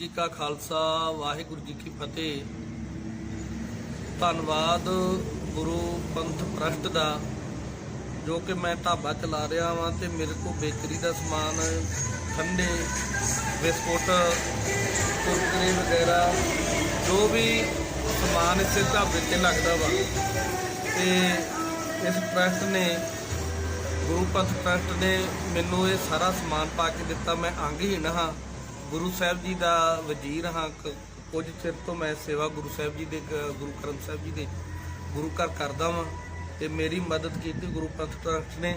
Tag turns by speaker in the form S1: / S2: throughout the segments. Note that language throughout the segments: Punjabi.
S1: ਜੀ ਕਾ ਖਾਲਸਾ, ਵਾਹਿਗੁਰੂ ਜੀ ਕੀ ਫਤਿਹ। ਧੰਨਵਾਦ ਗੁਰੂ ਪੰਥ ਪ੍ਰਸ਼ਟ ਦਾ, ਜੋ ਕਿ ਮੈਂ ਢਾਬਾ ਚਲਾ ਰਿਹਾ ਵਾਂ ਤੇ ਮੇਰੇ ਕੋਲ ਬੇਕਰੀ ਦਾ ਸਮਾਨ, ਠੰਡੇ ਬਿਸਕੁਟ, ਕੁਰਕਰੇ ਵਗੈਰਾ, ਜੋ ਵੀ ਸਮਾਨ ਇਸੇ ਢਾਬੇ ਤੇ ਲੱਗਦਾ ਵਾ। ਤੇ ਇਸ ਟਰਸਟ ਨੇ, ਗੁਰੂ ਪੰਥ ਟਰਸਟ ਨੇ ਮੈਨੂੰ ਇਹ ਸਾਰਾ ਸਮਾਨ ਪਾ ਕੇ ਦਿੱਤਾ। ਮੈਂ ਅੰਗਹੀਣ ਹਾਂ। ਗੁਰੂ ਸਾਹਿਬ ਜੀ ਦਾ ਵਜ਼ੀਰ ਹਾਂ, ਕ- ਕੁਝ ਚਿਰ ਤੋਂ ਮੈਂ ਸੇਵਾ ਗੁਰੂ ਸਾਹਿਬ ਜੀ ਦੇ ਗੁਰੂ ਗ੍ਰੰਥ ਸਾਹਿਬ ਜੀ ਦੇ ਗੁਰੂ ਘਰ ਕਰਦਾ ਵਾਂ ਤੇ ਮੇਰੀ ਮਦਦ ਕੀਤੀ ਗੁਰੂ ਪੰਥ ਟਰਸਟ ਨੇ।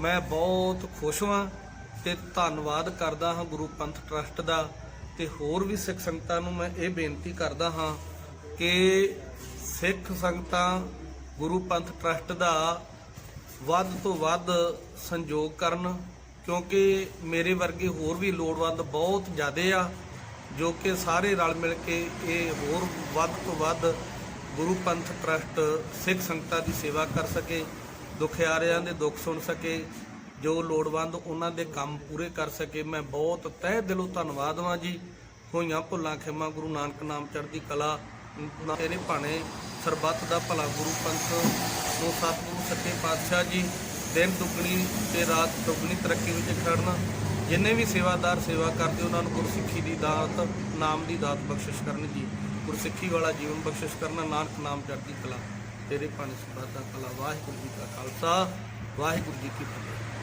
S1: ਮੈਂ ਬਹੁਤ ਖੁਸ਼ ਹਾਂ ਤੇ ਧੰਨਵਾਦ ਕਰਦਾ ਹਾਂ ਗੁਰੂ ਪੰਥ ਟਰਸਟ ਦਾ ਤੇ ਹੋਰ ਵੀ ਸਿੱਖ ਸੰਗਤਾਂ ਨੂੰ ਮੈਂ ਇਹ ਬੇਨਤੀ ਕਰਦਾ ਹਾਂ ਕਿ ਸਿੱਖ ਸੰਗਤਾਂ ਗੁਰੂ ਪੰਥ ਟਰਸਟ ਦਾ ਵੱਧ ਤੋਂ ਵੱਧ ਸੰਯੋਗ ਕਰਨ ਕਿਉਂਕਿ ਮੇਰੇ ਵਰਗੇ ਹੋਰ ਵੀ ਲੋੜਵੰਦ ਬਹੁਤ ਜ਼ਿਆਦੇ ਆ, ਜੋ ਕਿ ਸਾਰੇ ਰਲ ਮਿਲ ਕੇ ਇਹ ਹੋਰ ਵੱਧ ਤੋਂ ਵੱਧ ਗੁਰੂ ਪੰਥ ਟਰਸਟ ਸਿੱਖ ਸੰਗਤਾਂ ਦੀ ਸੇਵਾ ਕਰ ਸਕੇ ਦੁਖਿਆਰਿਆਂ ਦੇ ਦੁੱਖ ਸੁਣ ਸਕੇ, ਜੋ ਲੋੜਵੰਦ ਉਹਨਾਂ ਦੇ ਕੰਮ ਪੂਰੇ ਕਰ ਸਕੇ। ਮੈਂ ਬਹੁਤ ਤਹਿ ਦਿਲੋਂ ਧੰਨਵਾਦ ਹਾਂ ਜੀ। ਹੋਈਆਂ ਭੁੱਲਾਂ, ਖਿਮਾ, ਗੁਰੂ ਨਾਨਕ ਨਾਮ ਚੜ੍ਹਦੀ ਕਲਾ ਤੇਰੇ ਭਾਣੇ ਸਰਬੱਤ ਦਾ ਭਲਾ ਗੁਰੂ ਪੰਥ ਨੂੰ, ਸਤਿਗੁਰੂ ਸੱਚੇ ਪਾਤਸ਼ਾਹ ਜੀ ਦਿਨ ਦੁੱਗਣੀ ਤੇ ਰਾਤ ਦੁੱਗਣੀ ਤਰੱਕੀ ਵਿੱਚ ਖੜਨਾ, ਜਿੰਨੇ ਵੀ ਸੇਵਾਦਾਰ ਸੇਵਾ ਕਰਦੇ, ਉਹਨਾਂ ਨੂੰ ਗੁਰਸਿੱਖੀ ਦੀ ਦਾਤ, ਨਾਮ ਦੀ ਦਾਤ ਬਖਸ਼ਿਸ਼ ਕਰਨ ਜੀ। ਗੁਰਸਿੱਖੀ ਵਾਲਾ ਜੀਵਨ ਬਖਸ਼ਿਸ਼ ਕਰਨਾ, ਨਾਨਕ ਨਾਮ ਚੜ੍ਹਦੀ ਕਲਾ। ਤੇਰੇ ਭਾਣੇ ਸਰਬੱਤ ਦਾ ਭਲਾ ਵਾਹਿਗੁਰੂ ਜੀ ਕਾ ਖਾਲਸਾ, ਵਾਹਿਗੁਰੂ ਜੀ ਕੀ ਫਤਿਹ।